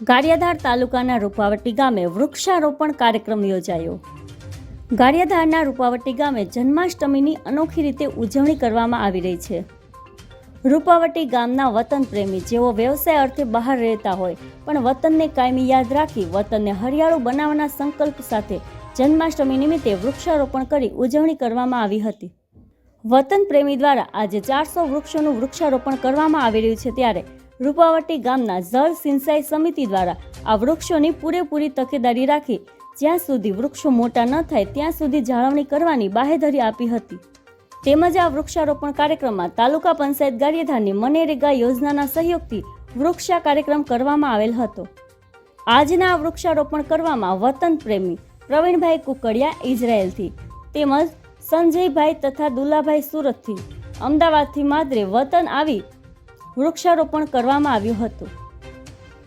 ગારિયાધાર તાલુકાના રૂપાવટી ગામે વૃક્ષારોપણ કાર્યક્રમ યોજાયો. ગારિયાધારના રૂપાવટી ગામે જન્માષ્ટમીની અનોખી રીતે ઉજવણી કરવામાં આવી રહી છે. રૂપાવટી ગામના વતન પ્રેમી જેઓ વ્યવસાય અર્થે બહાર રહેતા હોય, પણ વતનને કાયમી યાદ રાખી વતનને હરિયાળું બનાવવાના સંકલ્પ સાથે જન્માષ્ટમી નિમિત્તે વૃક્ષારોપણ કરી ઉજવણી કરવામાં આવી હતી. વતન પ્રેમી દ્વારા આજે ચારસો વૃક્ષોનું વૃક્ષારોપણ કરવામાં આવી રહ્યું છે ત્યારે રૂપાવટી ગામના જળ સિંચાઈ સમિતિ દ્વારા આ વૃક્ષોની પૂરેપૂરી તકેદારી રાખી, જ્યાં સુધી વૃક્ષો મોટા ન થાય ત્યાં સુધી જાળવણી કરવાની બાહેધરી આપી હતી. તેમજ આ વૃક્ષારોપણ કાર્યક્રમમાં તાલુકા પંચાયત ગારિયાધારની મનેરેગા યોજનાના સહયોગથી વૃક્ષા કાર્યક્રમ કરવામાં આવેલ હતો. આજના આ વૃક્ષારોપણ કરવામાં વતન પ્રેમી પ્રવીણભાઈ કુકડિયા ઇઝરાયેલથી તેમજ સંજયભાઈ તથા દુલાભાઈ સુરતથી અમદાવાદથી માદરે વતન આવી વૃક્ષારોપણ કરવામાં આવ્યું હતું.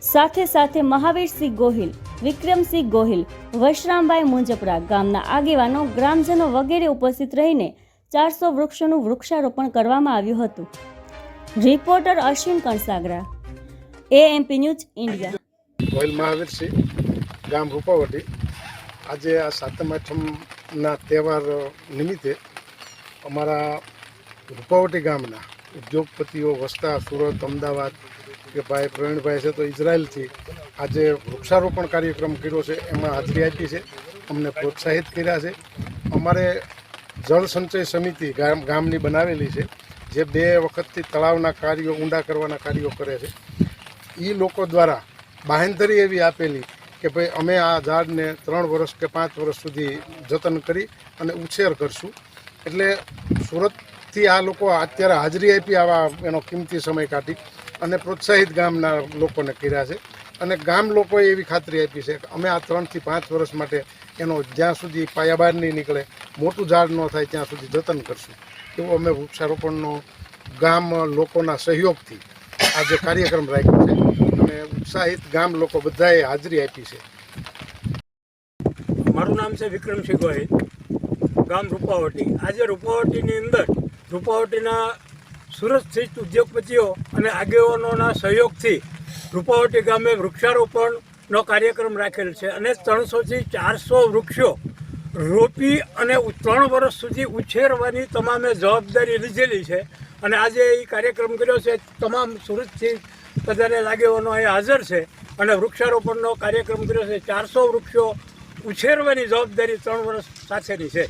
સાથે સાથે મહાવીરસિંહ ગોહિલ વિક્રમસિંહ ગોહિલ, વશરામભાઈ મુંજપરા ગામના આગેવાનો, ગ્રામજનો વગેરે ઉપસ્થિત રહીને ચારસો વૃક્ષોનું વૃક્ષારોપણ કરવામાં આવ્યું હતું. Reporter Ashwin Kansagara AMP news India. Gohil Mahavirsinh ગામ રૂપાવટી. આજે આ સાતમ આઠમના તહેવાર નિમિત્તે અમારા રૂપાવટી ગામના ઉદ્યોગપતિઓ વસતા સુરત, અમદાવાદ કે ભાઈ પ્રવીણભાઈ છે તો ઇઝરાયલથી આજે વૃક્ષારોપણ કાર્યક્રમ કર્યો છે, એમાં હાજરી આપી છે, અમને પ્રોત્સાહિત કર્યા છે. અમારે જળ સંચય સમિતિ ગામ, ગામની બનાવેલી છે, જે બે વખતથી તળાવના કાર્યો, ઊંડા કરવાના કાર્યો કરે છે. એ લોકો દ્વારા બાહેંધરી એવી આપેલી કે ભાઈ અમે આ ઝાડને ત્રણ વર્ષ કે પાંચ વર્ષ સુધી જતન કરી અને ઉછેર કરશું. એટલે સુરતથી આ લોકો અત્યારે હાજરી આપી આવા એનો કિંમતી સમય કાઢી અને પ્રોત્સાહિત ગામના લોકોને કર્યા છે. અને ગામ લોકોએ એવી ખાતરી આપી છે કે અમે આ ત્રણથી પાંચ વર્ષ માટે એનો જ્યાં સુધી પાયા બહાર નહીં નીકળે, મોટું ઝાડ ન થાય ત્યાં સુધી જતન કરશું. એવું અમે વૃક્ષારોપણનો ગામ લોકોના સહયોગથી આજે કાર્યક્રમ રાખ્યો છે અને ઉત્સાહિત ગામ લોકો બધાએ હાજરી આપી છે. મારું નામ છે વિક્રમસિંહ ગોહિલ ગામ રૂપાવટી. આજે રૂપાવટીની અંદર રૂપાવટીના સુરત સ્થિત ઉદ્યોગપતિઓ અને આગેવાનોના સહયોગથી રૂપાવટી ગામે વૃક્ષારોપણનો કાર્યક્રમ રાખેલ છે અને ત્રણસોથી ચારસો વૃક્ષો રોપી અને ત્રણ વર્ષ સુધી ઉછેરવાની તમામે જવાબદારી લીધેલી છે. અને આજે એ કાર્યક્રમ કર્યો છે. તમામ સુરતથી બધાને આગેવાનો અહીં હાજર છે. અને વૃક્ષારોપણનો કાર્યક્રમ કર્યો છે. ચારસો વૃક્ષો ઉછેરવાની જવાબદારી ત્રણ વર્ષ સાથેની છે.